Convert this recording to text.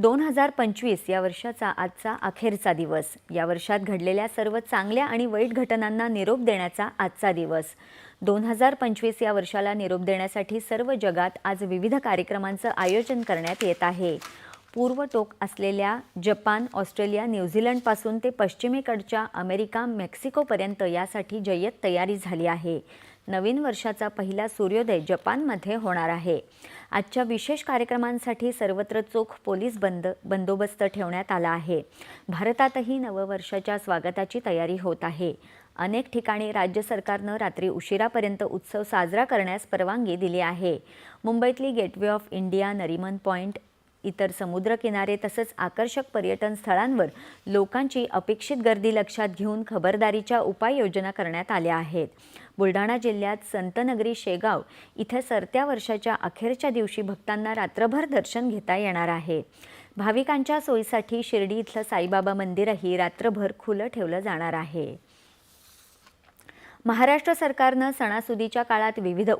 दोन हजार पंचवीस या वर्षाचा आजचा अखेरचा दिवस. या वर्षात घडलेल्या सर्व चांगल्या आणि वाईट घटनांना निरोप देण्याचा आजचा दिवस. दोन हजार पंचवीस या वर्षाला निरोप देण्यासाठी सर्व जगात आज विविध कार्यक्रमांचं आयोजन करण्यात येत आहे. पूर्व टोक असलेल्या जपान ऑस्ट्रेलिया न्यूझीलंडपासून ते पश्चिमेकडच्या अमेरिका मेक्सिकोपर्यंत यासाठी जय्यत तयारी झाली आहे. नवीन वर्षाचा पहिला सूर्योदय जपानमध्ये होणार आहे. आजच्या विशेष कार्यक्रमांसाठी सर्वत्र चोख पोलीस बंद बंदोबस्त ठेवण्यात आला आहे. भारतातही नववर्षाच्या स्वागताची तयारी होत आहे. अनेक ठिकाणी राज्य सरकारनं रात्री उशिरापर्यंत उत्सव साजरा करण्यास परवानगी दिली आहे. मुंबईतली gateway of India Nariman point इतर समुद्रकिनारे तसंच आकर्षक पर्यटन स्थळांवर लोकांची अपेक्षित गर्दी लक्षात घेऊन खबरदारीच्या उपाययोजना करण्यात आल्या आहेत. बुलढाणा जिल्ह्यात संतनगरी शेगाव इथं सरत्या वर्षाच्या अखेरच्या दिवशी भक्तांना रात्रभर दर्शन घेता येणार आहे. भाविकांच्या सोयीसाठी शिर्डी इथलं साईबाबा मंदिरही रात्रभर खुलं ठेवलं जाणार आहे. महाराष्ट्र सरकारनं सणासुदीच्या काळात विविध